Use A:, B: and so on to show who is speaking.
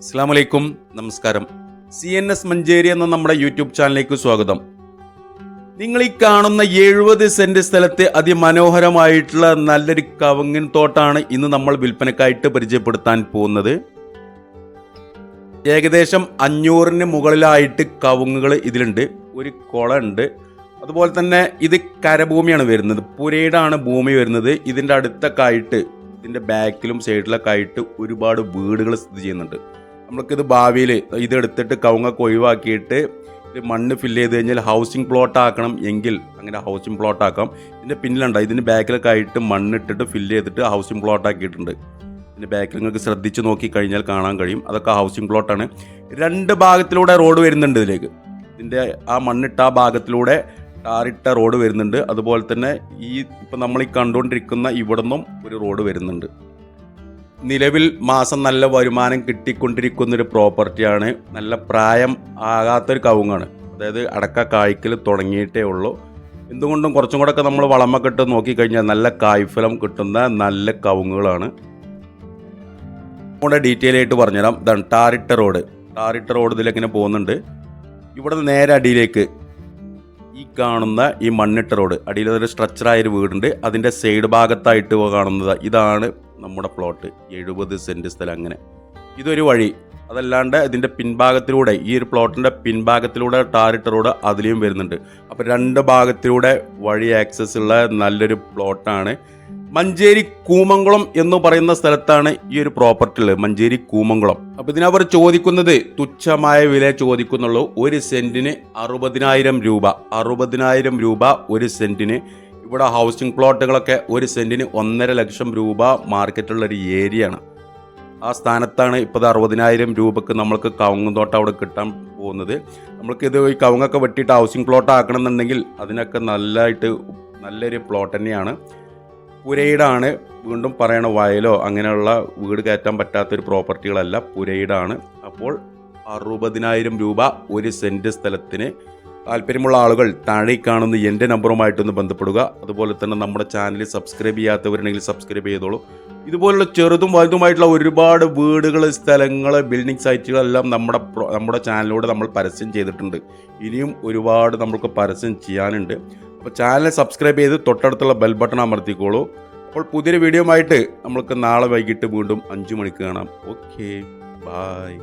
A: അസ്സാം വലൈക്കും നമസ്കാരം. സി എൻ എസ് മഞ്ചേരി എന്ന നമ്മുടെ യൂട്യൂബ് ചാനലിലേക്ക് സ്വാഗതം. നിങ്ങൾ ഈ കാണുന്ന എഴുപത് സെന്റ് സ്ഥലത്തെ അതിമനോഹരമായിട്ടുള്ള നല്ലൊരു കവങ്ങൻ തോട്ടാണ് ഇന്ന് നമ്മൾ വിൽപ്പനക്കായിട്ട് പരിചയപ്പെടുത്താൻ പോകുന്നത്. ഏകദേശം അഞ്ഞൂറിന് മുകളിലായിട്ട് കവുങ്ങുകൾ ഇതിലുണ്ട്. ഒരു കുളമുണ്ട് അതുപോലെ തന്നെ ഇത് കരഭൂമിയാണ് വരുന്നത്. പുരയിടാണ് ഭൂമി വരുന്നത്. ഇതിന്റെ അടുത്തൊക്കെ ആയിട്ട് ഇതിന്റെ ബാക്കിലും സൈഡിലൊക്കെ ആയിട്ട് ഒരുപാട് വീടുകൾ സ്ഥിതി ചെയ്യുന്നുണ്ട്. നമ്മൾക്കിത് ഭാവിയിൽ ഇതെടുത്തിട്ട് കവുങ്ങൊക്കെ ഒഴിവാക്കിയിട്ട് മണ്ണ് ഫില്ല് ചെയ്ത് കഴിഞ്ഞാൽ ഹൗസിംഗ് പ്ലോട്ട് ആക്കണം എങ്കിൽ അങ്ങനെ ഹൗസിംഗ് പ്ലോട്ട് ആക്കാം. ഇതിന്റെ പിന്നിലുണ്ട്. ഇതിന്റെ ബാക്കിലൊക്കെ ആയിട്ട് മണ്ണിട്ടിട്ട് ഫില്ല് ചെയ്തിട്ട് ഹൗസിംഗ് പ്ലോട്ട് ആക്കിയിട്ടുണ്ട്. ഇതിന്റെ ബാക്കിൽ നിങ്ങൾക്ക് ശ്രദ്ധിച്ച് നോക്കി കഴിഞ്ഞാൽ കാണാൻ കഴിയും. അതൊക്കെ ഹൗസിംഗ് പ്ലോട്ടാണ് രണ്ട് ഭാഗത്തിലൂടെ റോഡ് വരുന്നുണ്ട് ഇതിലേക്ക്. ഇതിന്റെ ആ മണ്ണിട്ട ആ ഭാഗത്തിലൂടെ ടാറിട്ട റോഡ് വരുന്നുണ്ട്. അതുപോലെ തന്നെ ഈ ഇപ്പം നമ്മൾ ഈ കണ്ടുകൊണ്ടിരിക്കുന്ന ഇവിടെ ഒരു റോഡ് വരുന്നുണ്ട്. നിലവിൽ മാസം നല്ല വരുമാനം കിട്ടിക്കൊണ്ടിരിക്കുന്നൊരു പ്രോപ്പർട്ടിയാണ്. നല്ല പ്രായം ആകാത്തൊരു കവുങ്ങാണ്. അതായത് അടക്ക കായ്ക്കൽ തുടങ്ങിയിട്ടേ ഉള്ളൂ. എന്തുകൊണ്ടും കുറച്ചും കൂടെ ഒക്കെ നമ്മൾ വളമൊക്കെ ഇട്ട് നോക്കിക്കഴിഞ്ഞാൽ നല്ല കായ്ഫലം കിട്ടുന്ന നല്ല കവുങ്ങുകളാണ്. നമ്മുടെ ഡീറ്റെയിൽ ആയിട്ട് പറഞ്ഞുതരാം. ഇതാണ് ടാറിട്ട റോഡ്. ടാറിട്ട റോഡ് ഇതിലിങ്ങനെ പോകുന്നുണ്ട്. ഇവിടെ നിന്ന് നേരെ അടിയിലേക്ക് ഈ കാണുന്ന ഈ മണ്ണിട്ട റോഡ്. അടിയിൽ ഒരു സ്ട്രക്ചറായ ഒരു വീടുണ്ട്. അതിന്റെ സൈഡ് ഭാഗത്തായിട്ട് കാണുന്നത്. ഇതാണ് നമ്മുടെ പ്ലോട്ട് എഴുപത് സെന്റ് സ്ഥലം അങ്ങനെ. ഇതൊരു വഴി. അതല്ലാണ്ട് ഇതിന്റെ പിൻഭാഗത്തിലൂടെ ഈ ഒരു പ്ലോട്ടിന്റെ പിൻഭാഗത്തിലൂടെ ടാറിട്ട റോഡ് അതിലെയും വരുന്നുണ്ട്. അപ്പോൾ രണ്ട് ഭാഗത്തിലൂടെ വഴി ആക്സസ് ഉള്ള നല്ലൊരു പ്ലോട്ടാണ് മഞ്ചേരി കൂമംകുളം എന്ന് പറയുന്ന സ്ഥലത്താണ് ഈ ഒരു പ്രോപ്പർട്ടി ഉള്ളത് മഞ്ചേരി കൂമംകുളം. അപ്പോൾ ഇതിനവർ ചോദിക്കുന്നത് തുച്ഛമായ വില ചോദിക്കുന്നുള്ളൂ. ഒരു സെന്റിന് അറുപതിനായിരം രൂപ. അറുപതിനായിരം രൂപ ഒരു സെന്റിന് ഇവിടെ ഹൗസിംഗ് പ്ലോട്ടുകളൊക്കെ ഒരു സെന്റിന് ഒന്നര ലക്ഷം രൂപ മാർക്കറ്റുള്ള ഒരു ഏരിയയാണ് ആ സ്ഥാനത്താണ് ഇപ്പോൾ അറുപതിനായിരം രൂപക്ക് നമ്മൾക്ക് കവുങ്ങുന്തോട്ടം അവിടെ കിട്ടാൻ പോകുന്നത്. നമ്മൾക്ക് ഇത് ഈ കവുങ്ങൊക്കെ വെട്ടിയിട്ട് ഹൗസിംഗ് പ്ലോട്ട് ആക്കണം എന്നുണ്ടെങ്കിൽ അതിനൊക്കെ നല്ലതായിട്ട് നല്ലൊരു പ്ലോട്ട് തന്നെയാണ്. പുരയിടാണ് വീണ്ടും പറയണ വയലോ അങ്ങനെയുള്ള വീട് കയറ്റാൻ പറ്റാത്തൊരു പ്രോപ്പർട്ടികളല്ല പുരയിടാണ്. അപ്പോൾ അറുപതിനായിരം രൂപ ഒരു സെന്റ് സ്ഥലത്തിന് താല്പര്യമുള്ള ആളുകൾ താഴെ കാണുന്ന എന്റെ നമ്പറുമായിട്ടൊന്ന് ബന്ധപ്പെടുക. അതുപോലെ തന്നെ നമ്മുടെ ചാനൽ സബ്സ്ക്രൈബ് ചെയ്യാത്തവരുണ്ടെങ്കിൽ സബ്സ്ക്രൈബ് ചെയ്തോളൂ. ഇതുപോലുള്ള ചെറുതും വലുതുമായിട്ടുള്ള ഒരുപാട് വീടുകൾ സ്ഥലങ്ങൾ ബിൽഡിംഗ് സൈറ്റുകളെല്ലാം നമ്മുടെ നമ്മുടെ ചാനലിലൂടെ നമ്മൾ പരസ്യം ചെയ്തിട്ടുണ്ട്. ഇനിയും ഒരുപാട് നമ്മൾക്ക് പരസ്യം ചെയ്യാനുണ്ട്. അപ്പോൾ ചാനൽ സബ്സ്ക്രൈബ് ചെയ്ത് തൊട്ടടുത്തുള്ള ബെൽ ബട്ടൺ അമർത്തിക്കോളൂ. അപ്പോൾ പുതിയൊരു വീഡിയോ ആയിട്ട് നമ്മൾക്ക് നാളെ വൈകിട്ട് വീണ്ടും അഞ്ച് മണിക്ക് കാണാം. Okay bye